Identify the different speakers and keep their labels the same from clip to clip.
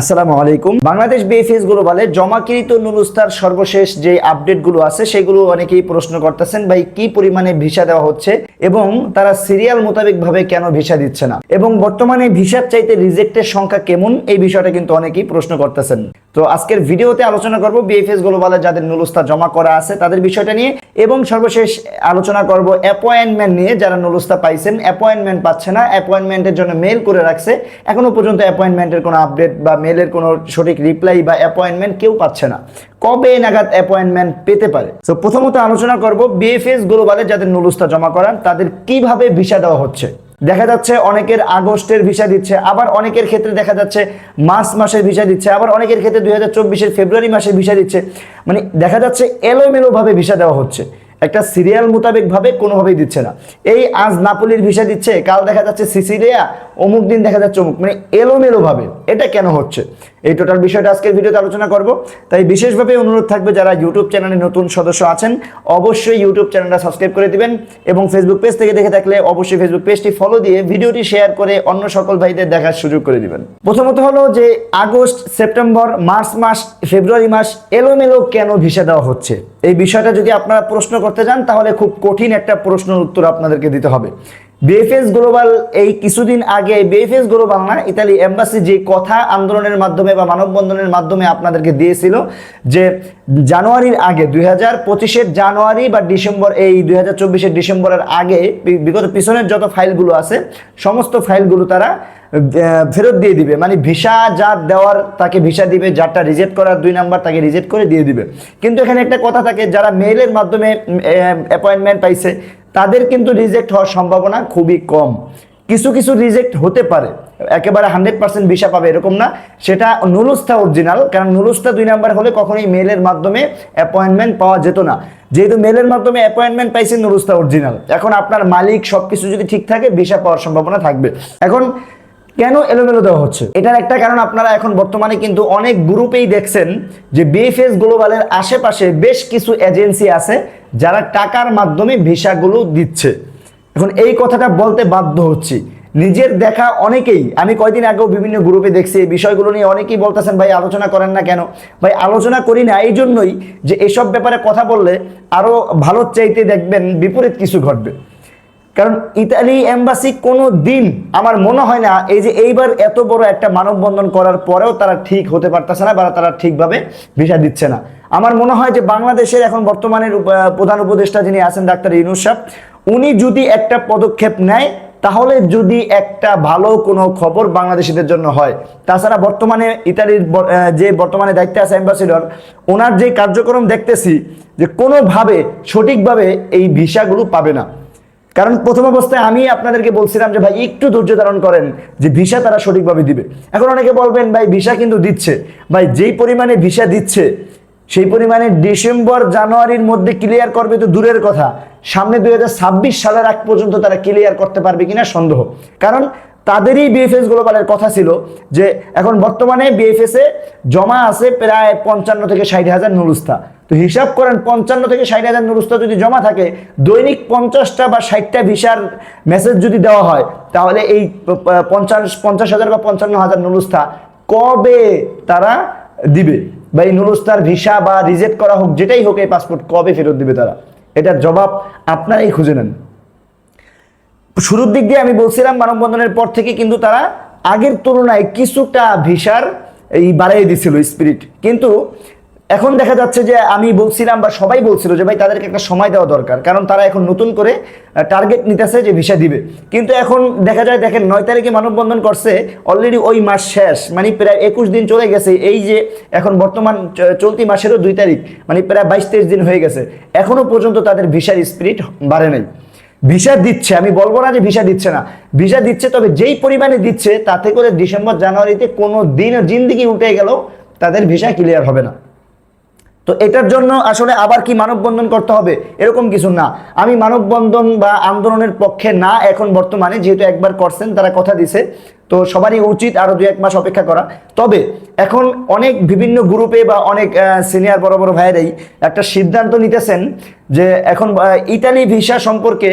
Speaker 1: আসসালামু আলাইকুম। বাংলাদেশ বিএফএস গ্লোবালে জমাকৃত নুরুস্তার সর্বশেষ যে আপডেটগুলো আছে, সেগুলো অনেকেই প্রশ্ন করতেছেন, ভাই, কি পরিমাণে ভিসা দেওয়া হচ্ছে এবং তারা সিরিয়াল মোতাবেক ভাবে কেন ভিসা দিচ্ছে না? এবং বর্তমানে ভিসার চাইতে রিজেক্টের সংখ্যা কেমন, এই বিষয়টা কিন্তু অনেকেই প্রশ্ন করতেছেন। তো আজকের ভিডিওতে আলোচনা করব বিএফএস গ্লোবালে যাদের নুরুস্তা জমা করা আছে তাদের বিষয়টা নিয়ে, এবং সর্বশেষ আলোচনা করব অ্যাপয়েন্টমেন্ট নিয়ে, যারা নুরুস্তা পাইছেন অ্যাপয়েন্টমেন্ট পাচ্ছে না অ্যাপয়েন্টমেন্টের জন্য মেল করে রাখছে, এখনও পর্যন্ত অ্যাপয়েন্টমেন্টের কোনো আপডেট বা মেলের কোনো সঠিক রিপ্লাই বা অ্যাপয়েন্টমেন্ট কেউ পাচ্ছে না। কবে নাগাদ অ্যাপয়েন্টমেন্ট পেতে পারে? তো প্রথমত আলোচনা করব বিএফএস গ্লোবালে যাদের নুরুস্তা জমা করান, তাদের কীভাবে ভিসা দেওয়া হচ্ছে? দেখা যাচ্ছে অনেকের আগস্টের ভিসা দিচ্ছে, আবার অনেকের ক্ষেত্রে দেখা যাচ্ছে মার্চ মাসের ভিসা দিচ্ছে, আবার অনেকের ক্ষেত্রে দুই হাজার ফেব্রুয়ারি মাসের ভিসা দিচ্ছে। মানে দেখা যাচ্ছে এলোমেলোভাবে ভিসা দেওয়া হচ্ছে। একটা সিরিয়াল মোতাবেক ভাবে কোনোভাবেই দিচ্ছে না। এই আজ নাপোলির ভিসা দিচ্ছে, কাল দেখা যাচ্ছে সিসিলিয়া, অমুক দিন দেখা যাচ্ছে অমুক। মানে এলোমেলো ভাবে এটা কেন হচ্ছে? এই টোটাল বিষয়টা আজকের ভিডিওতে আলোচনা করব। তাই বিশেষভাবে অনুরোধ থাকবে যারা ইউটিউব চ্যানেলে নতুন সদস্য আছেন, অবশ্যই ইউটিউব চ্যানেলটা সাবস্ক্রাইব করে দিবেন এবং ফেসবুক পেজ থেকে দেখে থাকলে অবশ্যই ফেসবুক পেজটি ফলো দিয়ে ভিডিওটি শেয়ার করে অন্য সকল ভাইদের দেখার সুযোগ করে দিবেন। প্রথমত হলো যে আগস্ট, সেপ্টেম্বর, মার্চ মাস, ফেব্রুয়ারি মাস এলোমেলো কেন ভিসা দেওয়া হচ্ছে? এই বিষয়টা যদি আপনারা প্রশ্ন করতে চান তাহলে খুব কঠিন একটা প্রশ্নের উত্তর আপনাদেরকে দিতে হবে। বিএফএস গ্লোবাল এই কিছুদিন আগে বিএফএস গ্লোবাল না ইতালি এম্বাসি যে কথা আন্দোলনের মাধ্যমে বা মানববন্ধনের মাধ্যমে আপনাদেরকে দিয়েছিল যে জানুয়ারির আগে, দুই হাজার পঁচিশের জানুয়ারি বা ডিসেম্বর, এই দুই হাজার চব্বিশের ডিসেম্বরের আগে বিগত পিছনের যত ফাইলগুলো আছে, সমস্ত ফাইলগুলো তারা ফেরত দিয়ে দিবে। মানে ভিসা যার দেওয়ার তাকে ভিসা দিবে, যারটা রিজেক্ট করার দুই নাম্বার তাকে রিজেক্ট করে দিয়ে দিবে। কিন্তু এখানে একটা কথা থাকে, যারা মেইলের মাধ্যমে অ্যাপয়েন্টমেন্ট পাইছে তাদের কিন্তু রিজেক্ট হওয়ার সম্ভাবনা খুবই কম। কিছু কিছু রিজেক্ট হতে পারে। একেবারে হান্ড্রেড পার্সেন্ট ভিসা পাবে এরকম না। সেটা নুরুস্তা অরিজিনাল কারণ নুরুস্তা দুই নাম্বার হলে কখনোই মেলের মাধ্যমে অ্যাপয়েন্টমেন্ট পাওয়া যেত না। যেহেতু মেলের মাধ্যমে অ্যাপয়েন্টমেন্ট পাইছে নুরুস্তা অরিজিনাল এখন আপনার মালিক সব কিছু যদি ঠিক থাকে, ভিসা পাওয়ার সম্ভাবনা থাকবে। এখন কেন এলোমেলো দেওয়া হচ্ছে? এটার একটা কারণ আপনারা এখন বর্তমানে কিন্তু অনেক গ্রুপেই দেখছেন যে বিএফএস গ্লোবালের আশেপাশে বেশ কিছু এজেন্সি আছে যারা টাকার মাধ্যমে ভিসাগুলো দিচ্ছে। এখন এই কথাটা বলতে বাধ্য হচ্ছি। নিজের দেখা অনেকেই, আমি কয়দিন আগেও বিভিন্ন গ্রুপে দেখছি এই বিষয়গুলো নিয়ে অনেকেই বলতেছেন, ভাই, আলোচনা করেন না কেন? ভাই, আলোচনা করি না, এই জন্যই যে এসব ব্যাপারে কথা বললে আরও ভালো চাইতে দেখবেন বিপরীত কিছু ঘটবে। কারণ ইতালি এম্বাসি কোনো দিন আমার মনে হয় না এই যে এইবার এত বড় একটা মানববন্ধন করার পরেও তারা ঠিক হতে পারতেছে না বা তারা ঠিকভাবে ভিসা দিচ্ছে না। আমার মনে হয় যে বাংলাদেশের এখন বর্তমানের প্রধান উপদেষ্টা যিনি আছেন ডাক্তার ইউনুস সাহেব, উনি যদি একটা পদক্ষেপ নেয়, তাহলে যদি একটা ভালো কোনো খবর বাংলাদেশিদের জন্য হয়। তাছাড়া বর্তমানে ইতালির যে বর্তমানে দায়িত্বে আছে অ্যাম্বাসিডর, ওনার যে কার্যক্রম দেখতেছি যে কোনোভাবে সঠিকভাবে এই ভিসাগুলো পাবে না। কারণ প্রথম অবস্থায় আমি আপনাদেরকে বলছিলাম যে, ভাই, একটু ধৈর্য ধারণ করেন যে, ভিসা তারা সঠিকভাবে দিবে। এখন অনেকে বলবেন, ভাই, ভিসা কিন্তু দিচ্ছে। ভাই, যেই পরিমাণে ভিসা দিচ্ছে, সেই পরিমাণে ডিসেম্বর জানুয়ারির মধ্যে ক্লিয়ার করবে তো দূরের কথা। সামনে দুই হাজার ছাব্বিশ সালের আগ পর্যন্ত তারা ক্লিয়ার করতে পারবে কিনা সন্দেহ। কারণ তাদেরই বিএফএস গ্লোবালের কথা ছিল যে, এখন বর্তমানে বিএফএস জমা আছে প্রায় পঞ্চান্ন থেকে ষাট হাজার নুরুস্তা তো হিসাব করেন, পঞ্চান্ন থেকে ষাট হাজার নুরুস্তা যদি জমা থাকে, দৈনিক পঞ্চাশটা বা ষাটটা ভিসার মেসেজ যদি দেওয়া হয়, তাহলে এই পঞ্চাশ পঞ্চাশ হাজার বা পঞ্চান্ন হাজার নুরুস্তা কবে তারা দিবে? বা এই নুরুস্তার ভিসা বা রিজেক্ট করা হোক, যেটাই হোক এই পাসপোর্ট কবে ফেরত দিবে তারা? এটার জবাব আপনারাই খুঁজে নেন। শুরুর দিক দিয়ে আমি বলছিলাম মানববন্ধনের পর থেকে কিন্তু তারা আগের তুলনায় কিছুটা ভিসার এই বাড়াই দিছিল স্পিরিট কিন্তু এখন দেখা যাচ্ছে যে আমি বলছিলাম বা সবাই বলছিল যে ভাই তাদেরকে একটা সময় দেওয়া দরকার, কারণ তারা এখন নতুন করে টার্গেট নিতেছে যে ভিসা দিবে। কিন্তু এখন দেখা যায় দেখেন নয় তারিখে মানববন্ধন করছে অলরেডি ওই মাস শেষ মানে প্রায় একুশ দিন চলে গেছে, এই যে এখন বর্তমান চলতি মাসেরও দুই তারিখ মানে প্রায় বাইশ তেইশ দিন হয়ে গেছে, এখনও পর্যন্ত তাদের ভিসার স্পিরিট বাড়ে নাই। ভিসা দিচ্ছে, আমি বলব না যে ভিসা দিচ্ছে না ভিসা দিচ্ছে তবে যেই পরিমাণে দিচ্ছে, তাতে করে ডিসেম্বর, জানুয়ারিতে কোনো দিন জিন্দিগি উঠে গেলেও তাদের ভিসা ক্লিয়ার হবে না। তো এটার জন্য আসলে আবার কি মানববন্ধন করতে হবে? এরকম কিছু না। আমি মানববন্ধন বা আন্দোলনের পক্ষে না এখন বর্তমানে, যেহেতু একবার করছেন, তারা কথা দিছে তো সবারই উচিত আরও দুই এক মাস অপেক্ষা করা। তবে এখন অনেক বিভিন্ন গ্রুপে বা অনেক সিনিয়র বড় বড় ভাইয়েরাই একটা সিদ্ধান্ত নিতেছেন যে এখন ইতালি ভিসা সম্পর্কে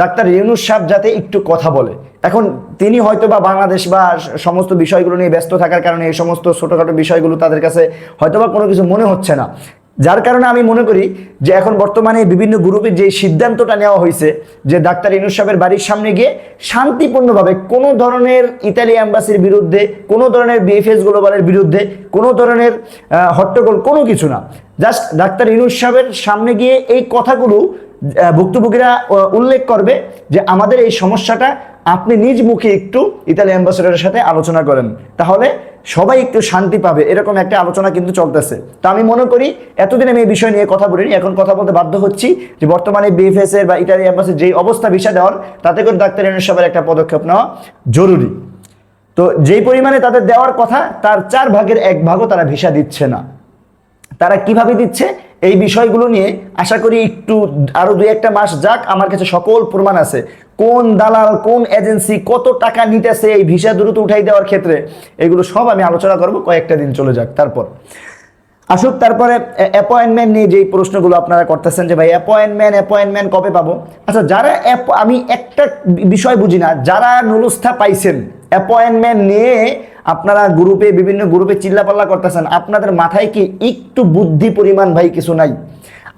Speaker 1: ডাক্তার ইউনুস সাহেব যাতে একটু কথা বলে। এখন তিনি হয়তো বা বাংলাদেশ বা সমস্ত বিষয়গুলো নিয়ে ব্যস্ত থাকার কারণে এই সমস্ত ছোটোখাটো বিষয়গুলো তাদের কাছে হয়তো বা কোনো কিছু মনে হচ্ছে না। যার কারণে আমি মনে করি যে এখন বর্তমানে বিভিন্ন গ্রুপের যে সিদ্ধান্তটা নেওয়া হয়েছে, যে ডাক্তার ইনুস সাহেবের বাড়ির সামনে গিয়ে শান্তিপূর্ণভাবে কোনো ধরনের ইতালি অ্যাম্বাসির বিরুদ্ধে, কোনো ধরনের বিএফএস গ্লোবালের বিরুদ্ধে, কোনো ধরনের হট্টগোল কোনো কিছু না। জাস্ট ডাক্তার ইনুস সাহেবের সামনে গিয়ে এই কথাগুলো ভুক্তভোগীরা উল্লেখ করবে যে আমাদের এই সমস্যাটা আপনি নিজ মুখে একটু ইতালি অ্যাম্বাসেডারের সাথে আলোচনা করেন। তাহলে সবাই একটু শান্তি পাবে। এরকম একটা আলোচনা কিন্তু চলতেছে। তো আমি মনে করি, এতদিন আমি এই বিষয় নিয়ে কথা বলিনি। এখন কথা বলতে বাধ্য হচ্ছি যে বর্তমানে বিএফএস এর বা ইতালি অ্যাম্বাসির যেই অবস্থা ভিসা দেওয়ার তাতে করে ডাক্তার সাহেবের একটা পদক্ষেপ নেওয়া জরুরি। তো যেই পরিমাণে তাদের দেওয়ার কথা, তার চার ভাগের এক ভাগও তারা ভিসা দিচ্ছে না। তারা কীভাবে দিচ্ছে? এই বিষয়গুলো নিয়ে আশা করি একটু, আরও দুই একটা মাস যাক। আমার কাছে সকল প্রমাণ আছে। কোন দালাল, কোন এজেন্সি কত টাকা নিতেছে এই ভিসা দ্রুত উঠাই দেওয়ার ক্ষেত্রে, এগুলো সব আমি আলোচনা করব, কয়েকটা দিন চলে যাক তারপর। আসুক, তারপরে অ্যাপয়েন্টমেন্ট নিয়ে যেই প্রশ্নগুলো আপনারা করতেছেন যে ভাই অ্যাপয়েন্টমেন্ট অ্যাপয়েন্টমেন্ট কবে পাবো? আচ্ছা যারা আমি একটা বিষয় বুঝি না, যারা নুলুস্থা পাইছেন অ্যাপয়েন্টমেন্ট নিয়ে আপনারা গ্রুপে বিভিন্ন গ্রুপে চিল্লাপাল্লা করতেছেন, আপনাদের মাথায় কি একটু বুদ্ধি পরিমাণ ভাই কিছু নাই?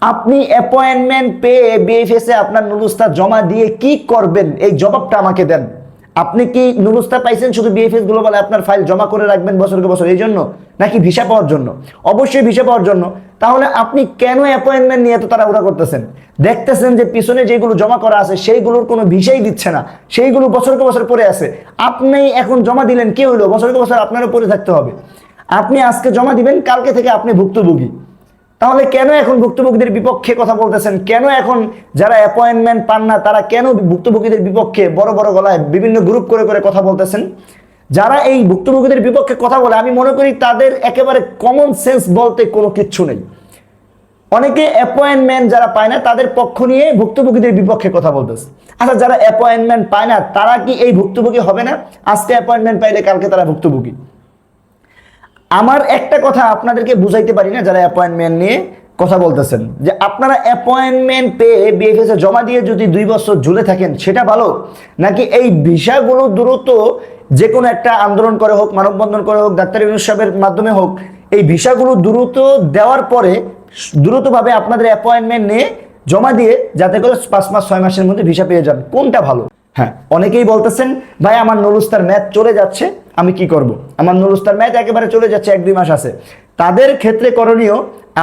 Speaker 1: আপনি অ্যাপয়েন্টমেন্ট পেয়ে বিএফএস আপনার নুলুস্থা জমা দিয়ে কি করবেন? এই জবাবটা আমাকে দেন। আপনি কি নুরুস্তা পাইছেন শুধু বিএফএস গ্লোবালে আপনার ফাইল জমা করে রাখবেন বছরকে বছর এই জন্য, নাকি ভিসা পাওয়ার জন্য? অবশ্যই ভিসা পাওয়ার জন্য। তাহলে আপনি কেন অ্যাপয়েন্টমেন্ট নিয়ে এত তাড়াহুড়া করতেছেন? দেখতেছেন যে পিছনে যেগুলো জমা করা আছে, সেইগুলোর কোনো ভিসাই দিচ্ছে না। সেইগুলো বছরকে বছর পরে আছে। আপনি এখন জমা দিলেন, কে হইল? বছরকে বছর আপনারও পরে থাকতে হবে। আপনি আজকে জমা দিবেন, কালকে থেকে আপনি ভুক্তভোগী। তাহলে কেন এখন ভুক্তভোগীদের বিপক্ষে কথা বলতেছেন? কেন এখন যারা অ্যাপয়েন্টমেন্ট পান না, তারা কেন ভুক্তভোগীদের বিপক্ষে বড় বড় গলায় বিভিন্ন গ্রুপ করে করে কথা বলতেছেন? যারা এই ভুক্তভোগীদের বিপক্ষে কথা বলে, আমি মনে করি তাদের একেবারে কমন সেন্স বলতে কোনো কিচ্ছু নেই। অনেকে অ্যাপয়েন্টমেন্ট যারা পায় না, তাদের পক্ষ নিয়ে ভুক্তভোগীদের বিপক্ষে কথা বলতেছে। আচ্ছা যারা অ্যাপয়েন্টমেন্ট পায় না, তারা কি এই ভুক্তভোগী হবে না? আজকে অ্যাপয়েন্টমেন্ট পাইলে কালকে তারা ভুক্তভোগী। আমার একটা কথা আপনাদেরকে বুঝাইতে পারি না, যারা অ্যাপয়েন্টমেন্ট নিয়ে কথা বলতেছেন, যে আপনারা অ্যাপয়েন্টমেন্ট পেয়ে বিএফএস জমা দিয়ে যদি দুই বছর ঝুলে থাকেন, সেটা ভালো? নাকি এই ভিসাগুলো দ্রুত যে কোনো একটা আন্দোলন করে হোক, মানববন্ধন করে হোক, ডাক্তারি ইউনুস সাহেবের মাধ্যমে হোক, এই ভিসাগুলো দ্রুত দেওয়ার পরে দ্রুতভাবে আপনাদের অ্যাপয়েন্টমেন্ট নিয়ে জমা দিয়ে যাতে করে পাঁচ মাস, ছয় মাসের মধ্যে ভিসা পেয়ে যান। কোনটা ভালো? হ্যাঁ অনেকেই বলতেছেন, ভাই, আমার নুরুস্তার ম্যাচ চলে যাচ্ছে। আমি কি করব। আমার নুরুস্তার ম্যাচ একেবারে চলে যাচ্ছে, এক দুই মাস আছে। তাদের ক্ষেত্রে করণীয়,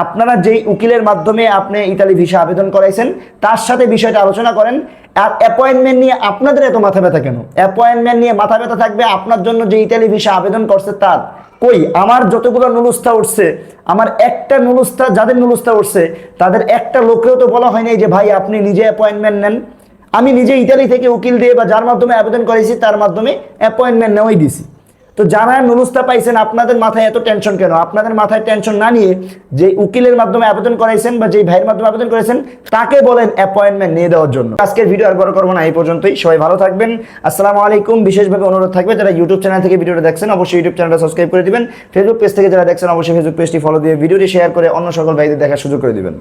Speaker 1: আপনারা যেই উকিলের মাধ্যমে আপনি ইতালি ভিসা আবেদন করাইছেন, তার সাথে বিষয়টা আলোচনা করেন। আর অ্যাপয়েন্টমেন্ট নিয়ে আপনাদের এত মাথা ব্যথা কেন? অ্যাপয়েন্টমেন্ট নিয়ে মাথা ব্যথা থাকবে, আপনার জন্য যে ইতালি ভিসা আবেদন করছে তার। কই? আমার যতগুলো নুলুস্তা উঠছে, আমার একটা নুলুস্তা যাদের নুলুস্তা উঠছে, তাদের একটা লোকেও তো বলা হয়নি যে, ভাই, আপনি নিজে অ্যাপয়েন্টমেন্ট নেন। আমি নিজে ইতালি থেকে উকিল দিয়ে বা যার মাধ্যমে আবেদন করেছি, তার মাধ্যমে অ্যাপয়েন্টমেন্ট নেওয়াই দিছি তো যারা নুলুস্তা পাইছেন আপনাদের মাথায় এত টেনশন কেন? আপনাদের মাথায় টেনশন না নিয়ে যে উকিলের মাধ্যমে আবেদন করাইছেন বা যেই ভাইয়ের মাধ্যমে আবেদন করেছেন, তাকে বলেন অ্যাপয়েন্টমেন্ট নিয়ে দেওয়ার জন্য। আজকের ভিডিও আর বড় করব না, এই পর্যন্তই। সবাই ভালো থাকবেন। আসসালামু আলাইকুম। বিশেষভাবে অনুরোধ থাকবে, যারা ইউটিউব চ্যানেল থেকে ভিডিওটা দেখছেন, অবশ্যই ইউটিউব চ্যানেলটা সাবস্ক্রাইব করে দিবেন। ফেসবুক পেজ থেকে যারা দেখছেন, অবশ্যই ফেসবুক পেজটি ফলো দিয়ে ভিডিওটি শেয়ার করে অন্য সকল ভাইদের দেখার সুযোগ করে দিবেন।